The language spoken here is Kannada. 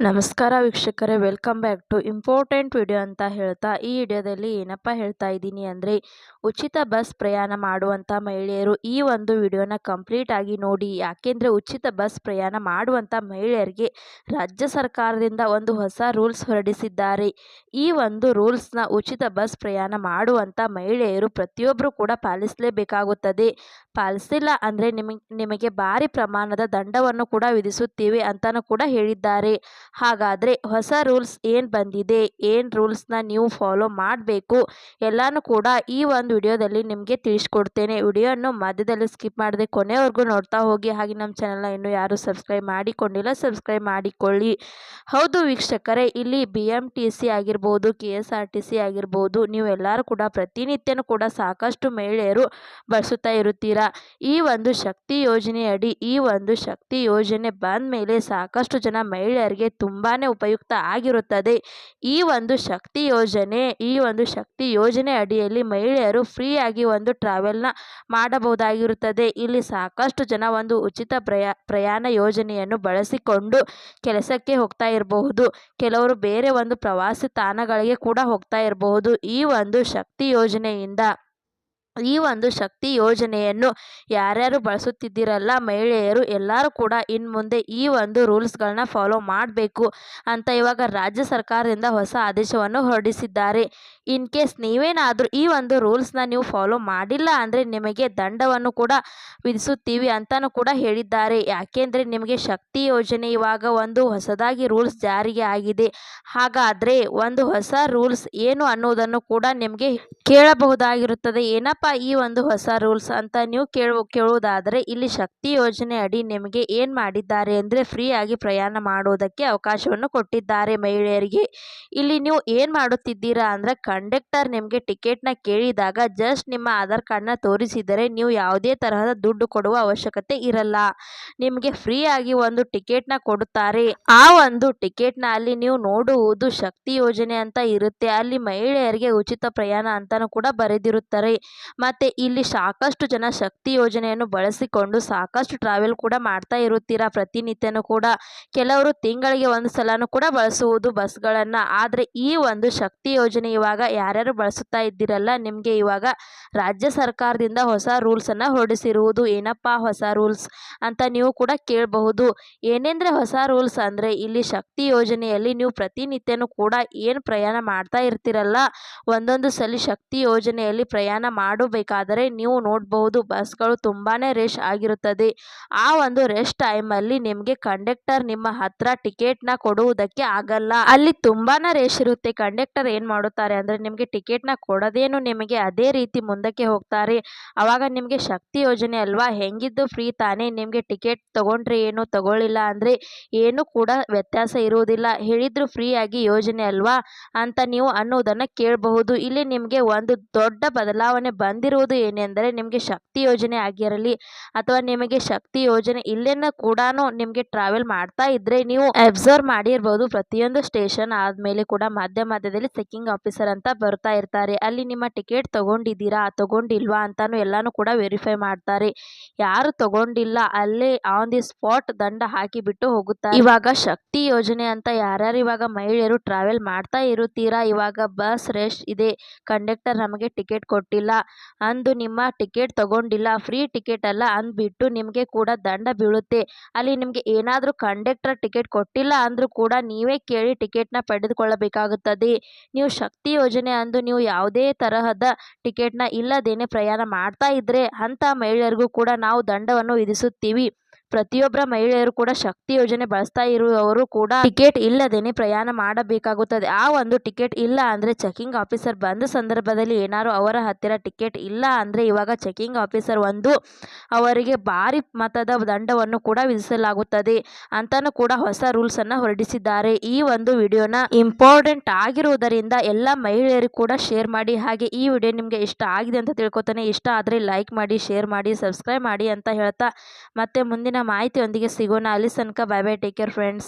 ನಮಸ್ಕಾರ ವೀಕ್ಷಕರೇ welcome back to important video ಅಂತ ಹೇಳ್ತಾ ಈ ವಿಡಿಯೋದಲ್ಲಿ ಏನಪ್ಪ ಹೇಳ್ತಾ ಇದ್ದೀನಿ ಅಂದರೆ, ಉಚಿತ ಬಸ್ ಪ್ರಯಾಣ ಮಾಡುವಂಥ ಮಹಿಳೆಯರು ಈ ಒಂದು ವಿಡಿಯೋನ ಕಂಪ್ಲೀಟ್ ಆಗಿ ನೋಡಿ, ಯಾಕೆಂದರೆ ಉಚಿತ ಬಸ್ ಪ್ರಯಾಣ ಮಾಡುವಂಥ ಮಹಿಳೆಯರಿಗೆ ರಾಜ್ಯ ಸರ್ಕಾರದಿಂದ ಒಂದು ಹೊಸ ರೂಲ್ಸ್ ಹೊರಡಿಸಿದ್ದಾರೆ. ಈ ಒಂದು ರೂಲ್ಸ್ನ ಉಚಿತ ಬಸ್ ಪ್ರಯಾಣ ಮಾಡುವಂಥ ಮಹಿಳೆಯರು ಪ್ರತಿಯೊಬ್ಬರು ಕೂಡ ಪಾಲಿಸಲೇಬೇಕಾಗುತ್ತದೆ. ಪಾಲಿಸಿಲ್ಲ ಅಂದರೆ ನಿಮಗೆ ನಿಮಗೆ ಭಾರಿ ಪ್ರಮಾಣದ ದಂಡವನ್ನು ಕೂಡ ವಿಧಿಸುತ್ತೀವಿ ಅಂತಲೂ ಕೂಡ ಹೇಳಿದ್ದಾರೆ. ಹಾಗಾದರೆ ಹೊಸ ರೂಲ್ಸ್ ಏನು ಬಂದಿದೆ? ಏನು ರೂಲ್ಸ್ನ ನೀವು ಫಾಲೋ ಮಾಡಬೇಕು? ಎಲ್ಲನೂ ಕೂಡ ಈ ಒಂದು ವಿಡಿಯೋದಲ್ಲಿ ನಿಮಗೆ ತಿಳಿಸ್ಕೊಡ್ತೇನೆ. ವಿಡಿಯೋವನ್ನು ಮಧ್ಯದಲ್ಲಿ ಸ್ಕಿಪ್ ಮಾಡದೆ ಕೊನೆವರೆಗೂ ನೋಡ್ತಾ ಹೋಗಿ. ಹಾಗೆ ನಮ್ಮ ಚಾನಲ್ನ ಇನ್ನೂ ಯಾರು ಸಬ್ಸ್ಕ್ರೈಬ್ ಮಾಡಿಕೊಂಡಿಲ್ಲ ಸಬ್ಸ್ಕ್ರೈಬ್ ಮಾಡಿಕೊಳ್ಳಿ. ಹೌದು ವೀಕ್ಷಕರೇ, ಇಲ್ಲಿ ಬಿ ಎಂ ಟಿ ಸಿ ಆಗಿರ್ಬೋದು, K S R T C ಆಗಿರ್ಬೋದು, ನೀವೆಲ್ಲರೂ ಕೂಡ ಪ್ರತಿನಿತ್ಯನೂ ಕೂಡ ಸಾಕಷ್ಟು ಮಹಿಳೆಯರು ಬಳಸುತ್ತಾ ಇರುತ್ತೀರಾ? ಈ ಒಂದು ಶಕ್ತಿ ಯೋಜನೆ ಅಡಿ ಈ ಒಂದು ಶಕ್ತಿ ಯೋಜನೆ ಬಂದ ಮೇಲೆ ಸಾಕಷ್ಟು ಜನ ಮಹಿಳೆಯರಿಗೆ ತುಂಬಾ ಉಪಯುಕ್ತ ಆಗಿರುತ್ತದೆ. ಈ ಒಂದು ಶಕ್ತಿ ಯೋಜನೆ, ಈ ಒಂದು ಶಕ್ತಿ ಯೋಜನೆ ಅಡಿಯಲ್ಲಿ ಮಹಿಳೆಯರು ಫ್ರೀಯಾಗಿ ಒಂದು ಟ್ರಾವೆಲ್ನ ಮಾಡಬಹುದಾಗಿರುತ್ತದೆ. ಇಲ್ಲಿ ಸಾಕಷ್ಟು ಜನ ಒಂದು ಉಚಿತ ಪ್ರಯಾ, ಪ್ರಯಾಣ ಯೋಜನೆಯನ್ನು ಬಳಸಿಕೊಂಡು ಕೆಲಸಕ್ಕೆ ಹೋಗ್ತಾ ಇರಬಹುದು. ಕೆಲವರು ಬೇರೆ ಒಂದು ಪ್ರವಾಸಿ ತಾಣಗಳಿಗೆ ಕೂಡ ಹೋಗ್ತಾ ಇರಬಹುದು. ಈ ಒಂದು ಶಕ್ತಿ ಯೋಜನೆಯಿಂದ ಈ ಒಂದು ಶಕ್ತಿ ಯೋಜನೆಯನ್ನು ಯಾರ್ಯಾರು ಬಳಸುತ್ತಿದ್ದೀರಲ್ಲ ಮಹಿಳೆಯರು ಎಲ್ಲರೂ ಕೂಡ ಇನ್ನು ಮುಂದೆ ಈ ಒಂದು ರೂಲ್ಸ್ಗಳನ್ನ ಫಾಲೋ ಮಾಡಬೇಕು ಅಂತ ಇವಾಗ ರಾಜ್ಯ ಸರ್ಕಾರದಿಂದ ಹೊಸ ಆದೇಶವನ್ನು ಹೊರಡಿಸಿದ್ದಾರೆ. ಇನ್ ಕೇಸ್ ನೀವೇನಾದರೂ ಈ ಒಂದು ರೂಲ್ಸ್ನ ನೀವು ಫಾಲೋ ಮಾಡಿಲ್ಲ ಅಂದರೆ ನಿಮಗೆ ದಂಡವನ್ನು ಕೂಡ ವಿಧಿಸುತ್ತೀವಿ ಅಂತಲೂ ಕೂಡ ಹೇಳಿದ್ದಾರೆ. ಯಾಕೆಂದರೆ ನಿಮಗೆ ಶಕ್ತಿ ಯೋಜನೆ ಇವಾಗ ಒಂದು ಹೊಸದಾಗಿ ರೂಲ್ಸ್ ಜಾರಿಗೆ ಆಗಿದೆ. ಹಾಗಾದರೆ ಒಂದು ಹೊಸ ರೂಲ್ಸ್ ಏನು ಅನ್ನೋದನ್ನು ಕೂಡ ನಿಮಗೆ ಕೇಳಬಹುದಾಗಿರುತ್ತದೆ. ಏನಪ್ಪ ಈ ಒಂದು ಹೊಸ ರೂಲ್ಸ್ ಅಂತ ನೀವು ಕೇಳು ಕೇಳುವುದಾದರೆ ಇಲ್ಲಿ ಶಕ್ತಿ ಯೋಜನೆ ಅಡಿ ನಿಮಗೆ ಏನು ಮಾಡಿದ್ದಾರೆ ಅಂದರೆ ಫ್ರೀಯಾಗಿ ಪ್ರಯಾಣ ಮಾಡುವುದಕ್ಕೆ ಅವಕಾಶವನ್ನು ಕೊಟ್ಟಿದ್ದಾರೆ ಮಹಿಳೆಯರಿಗೆ. ಇಲ್ಲಿ ನೀವು ಏನು ಮಾಡುತ್ತಿದ್ದೀರಾ ಅಂದರೆ ಕಂಡಕ್ಟರ್ ನಿಮಗೆ ಟಿಕೆಟ್ನ ಕೇಳಿದಾಗ ಜಸ್ಟ್ ನಿಮ್ಮ ಆಧಾರ್ ಕಾರ್ಡ್ನ ತೋರಿಸಿದರೆ ನೀವು ಯಾವುದೇ ತರಹದ ದುಡ್ಡು ಕೊಡುವ ಅವಶ್ಯಕತೆ ಇರಲ್ಲ. ನಿಮಗೆ ಫ್ರೀಯಾಗಿ ಒಂದು ಟಿಕೆಟ್ನ ಕೊಡುತ್ತಾರೆ. ಆ ಒಂದು ಟಿಕೆಟ್ನ ಅಲ್ಲಿ ನೀವು ನೋಡುವುದು ಶಕ್ತಿ ಯೋಜನೆ ಅಂತ ಇರುತ್ತೆ. ಅಲ್ಲಿ ಮಹಿಳೆಯರಿಗೆ ಉಚಿತ ಪ್ರಯಾಣ ಅಂತಲೂ ಕೂಡ ಬರೆದಿರುತ್ತಾರೆ. ಮತ್ತು ಇಲ್ಲಿ ಸಾಕಷ್ಟು ಜನ ಶಕ್ತಿ ಯೋಜನೆಯನ್ನು ಬಳಸಿಕೊಂಡು ಸಾಕಷ್ಟು ಟ್ರಾವೆಲ್ ಕೂಡ ಮಾಡ್ತಾ ಇರುತ್ತೀರಾ ಪ್ರತಿನಿತ್ಯನೂ ಕೂಡ. ಕೆಲವರು ತಿಂಗಳಿಗೆ ಒಂದು ಸಲನೂ ಕೂಡ ಬಳಸುವುದು ಬಸ್ಗಳನ್ನು. ಆದರೆ ಈ ಒಂದು ಶಕ್ತಿ ಯೋಜನೆ ಇವಾಗ ಯಾರ್ಯಾರು ಬಳಸುತ್ತಾ ಇದ್ದೀರಲ್ಲ, ನಿಮಗೆ ಇವಾಗ ರಾಜ್ಯ ಸರ್ಕಾರದಿಂದ ಹೊಸ ರೂಲ್ಸನ್ನು ಹೊರಡಿಸಿರುವುದು ಏನಪ್ಪ ಹೊಸ ರೂಲ್ಸ್ ಅಂತ ನೀವು ಕೂಡ ಕೇಳಬಹುದು. ಏನೆಂದರೆ ಹೊಸ ರೂಲ್ಸ್ ಅಂದರೆ ಇಲ್ಲಿ ಶಕ್ತಿ ಯೋಜನೆಯಲ್ಲಿ ನೀವು ಪ್ರತಿನಿತ್ಯನೂ ಕೂಡ ಏನು ಪ್ರಯಾಣ ಮಾಡ್ತಾ ಇರ್ತೀರಲ್ಲ, ಒಂದೊಂದು ಸಲ ಶಕ್ತಿ ಯೋಜನೆಯಲ್ಲಿ ಪ್ರಯಾಣ ಮಾಡಬೇಕಾದರೆ ನೀವು ನೋಡಬಹುದು ಬಸ್ಗಳು ತುಂಬಾ ರೇಷ್ ಆಗಿರುತ್ತದೆ. ಆ ಒಂದು ರಶ್ ಟೈಮಲ್ಲಿ ನಿಮಗೆ ಕಂಡಕ್ಟರ್ ನಿಮ್ಮ ಹತ್ರ ಟಿಕೆಟ್ನ ಕೊಡುವುದಕ್ಕೆ ಆಗಲ್ಲ. ಅಲ್ಲಿ ತುಂಬಾ ರೇಷ್ ಇರುತ್ತೆ ಕಂಡಕ್ಟರ್ ಏನು ಮಾಡುತ್ತಾರೆ ಅಂದರೆ ನಿಮಗೆ ಟಿಕೆಟ್ನ ಕೊಡೋದೇನು ನಿಮಗೆ ಅದೇ ರೀತಿ ಮುಂದಕ್ಕೆ ಹೋಗ್ತಾರೆ? ಆವಾಗ ನಿಮಗೆ ಶಕ್ತಿ ಯೋಜನೆ ಅಲ್ವಾ? ಹೆಂಗಿದ್ದು ಫ್ರೀ ತಾನೇ ನಿಮಗೆ ಟಿಕೆಟ್ ತೊಗೊಂಡ್ರೆ ಏನು ತಗೊಳ್ಳಿಲ್ಲ ಅಂದರೆ ಏನು ಕೂಡ ವ್ಯತ್ಯಾಸ ಇರುವುದಿಲ್ಲ. ಹೇಳಿದ್ರು ಫ್ರೀಯಾಗಿ ಯೋಜನೆ ಅಲ್ವಾ ಅಂತ ನೀವು ಅನ್ನೋದನ್ನು ಕೇಳಬಹುದು. ಇಲ್ಲಿ ನಿಮಗೆ ಒಂದು ದೊಡ್ಡ ಬದಲಾವಣೆ ಬಂದಿರುವುದು ಏನೆಂದರೆ ನಿಮಗೆ ಶಕ್ತಿ ಯೋಜನೆ ಆಗಿರಲಿ ಅಥವಾ ನಿಮಗೆ ಶಕ್ತಿ ಯೋಜನೆ ಇಲ್ಲೇನೂ ಕೂಡ ನಿಮಗೆ ಟ್ರಾವೆಲ್ ಮಾಡ್ತಾ ಇದ್ರೆ ನೀವು ಅಬ್ಸರ್ವ್ ಮಾಡಿರ್ಬೋದು ಪ್ರತಿಯೊಂದು ಸ್ಟೇಷನ್ ಆದಮೇಲೆ ಕೂಡ ಮಧ್ಯ ಮಧ್ಯದಲ್ಲಿ ಚೆಕ್ಕಿಂಗ್ ಆಫೀಸರ್ ಅಂತ ಬರ್ತಾ ಇರ್ತಾರೆ. ಅಲ್ಲಿ ನಿಮ್ಮ ಟಿಕೆಟ್ ತಗೊಂಡಿದ್ದೀರಾ? ತಗೊಂಡಿಲ್ವಾ? ಅಂತಾನು ಎಲ್ಲಾನು ಕೂಡ ವೆರಿಫೈ ಮಾಡ್ತಾರೆ. ಯಾರು ತಗೊಂಡಿಲ್ಲ, ಅಲ್ಲೇ ಆನ್ ದಿ ಸ್ಪಾಟ್ ದಂಡ ಹಾಕಿಬಿಟ್ಟು ಹೋಗುತ್ತಾರೆ ಇವಾಗ ಶಕ್ತಿ ಯೋಜನೆ ಅಂತ ಯಾರ್ಯಾರು ಇವಾಗ ಮಹಿಳೆಯರು ಟ್ರಾವೆಲ್ ಮಾಡ್ತಾ ಇರುತ್ತೀರಾ? ಇವಾಗ ಬಸ್ ರೆಸ್ಟ್ ಇದೆ. ಕಂಡಕ್ಟರ್ ನಮಗೆ ಟಿಕೆಟ್ ಕೊಟ್ಟಿಲ್ಲ. ಅಂದು ನಿಮ್ಮ ಟಿಕೆಟ್ ತಗೊಂಡಿಲ್ಲ. ಫ್ರೀ ಟಿಕೆಟ್ ಅಲ್ಲ ಅಂದ್ಬಿಟ್ಟು ನಿಮಗೆ ಕೂಡ ದಂಡ ಬೀಳುತ್ತೆ. ಅಲ್ಲಿ ನಿಮಗೆ ಏನಾದರೂ ಕಂಡಕ್ಟರ್ ಟಿಕೆಟ್ ಕೊಟ್ಟಿಲ್ಲ ಅಂದರೂ ಕೂಡ ನೀವೇ ಕೇಳಿ ಟಿಕೆಟ್ನ ಪಡೆದುಕೊಳ್ಳಬೇಕಾಗುತ್ತದೆ. ನೀವು ಶಕ್ತಿ ಯೋಜನೆ ಅಂದು ನೀವು ಯಾವುದೇ ತರಹದ ಟಿಕೆಟ್ನ ಇಲ್ಲದೇನೆ ಪ್ರಯಾಣ ಮಾಡ್ತಾ ಇದ್ರೆ ಅಂತ ಮಹಿಳೆಯರಿಗೂ ಕೂಡ ನಾವು ದಂಡವನ್ನು ವಿಧಿಸುತ್ತೀವಿ. ಪ್ರತಿಯೊಬ್ಬರ ಮಹಿಳೆಯರು ಕೂಡ ಶಕ್ತಿ ಯೋಜನೆ ಬಳಸ್ತಾ ಇರುವವರು ಕೂಡ ಟಿಕೆಟ್ ಇಲ್ಲದೇನೆ ಪ್ರಯಾಣ ಮಾಡಬೇಕಾಗುತ್ತದೆ. ಆ ಒಂದು ಟಿಕೆಟ್ ಇಲ್ಲ ಅಂದರೆ ಚೆಕಿಂಗ್ ಆಫೀಸರ್ ಬಂದ ಸಂದರ್ಭದಲ್ಲಿ ಏನಾರು ಅವರ ಹತ್ತಿರ ಟಿಕೆಟ್ ಇಲ್ಲ ಅಂದರೆ ಇವಾಗ ಚೆಕಿಂಗ್ ಆಫೀಸರ್ ಒಂದು ಅವರಿಗೆ ಭಾರಿ ಮತದ ದಂಡವನ್ನು ಕೂಡ ವಿಧಿಸಲಾಗುತ್ತದೆ ಅಂತಲೂ ಕೂಡ ಹೊಸ ರೂಲ್ಸನ್ನು ಹೊರಡಿಸಿದ್ದಾರೆ. ಈ ಒಂದು ವಿಡಿಯೋನ ಇಂಪಾರ್ಟೆಂಟ್ ಆಗಿರುವುದರಿಂದ ಎಲ್ಲ ಮಹಿಳೆಯರು ಕೂಡ ಶೇರ್ ಮಾಡಿ. ಹಾಗೆ ಈ ವಿಡಿಯೋ ನಿಮಗೆ ಇಷ್ಟ ಆಗಿದೆ ಅಂತ ತಿಳ್ಕೊತಾನೆ. ಇಷ್ಟ ಆದರೆ ಲೈಕ್ ಮಾಡಿ, ಶೇರ್ ಮಾಡಿ, ಸಬ್ಸ್ಕ್ರೈಬ್ ಮಾಡಿ ಅಂತ ಹೇಳ್ತಾ ಮತ್ತೆ ಮುಂದಿನ ಮಾಹಿತಿಯೊಂದಿಗೆ ಸಿಗೋಣ. ಅಲ್ಲಿ ತನಕ bye bye take care friends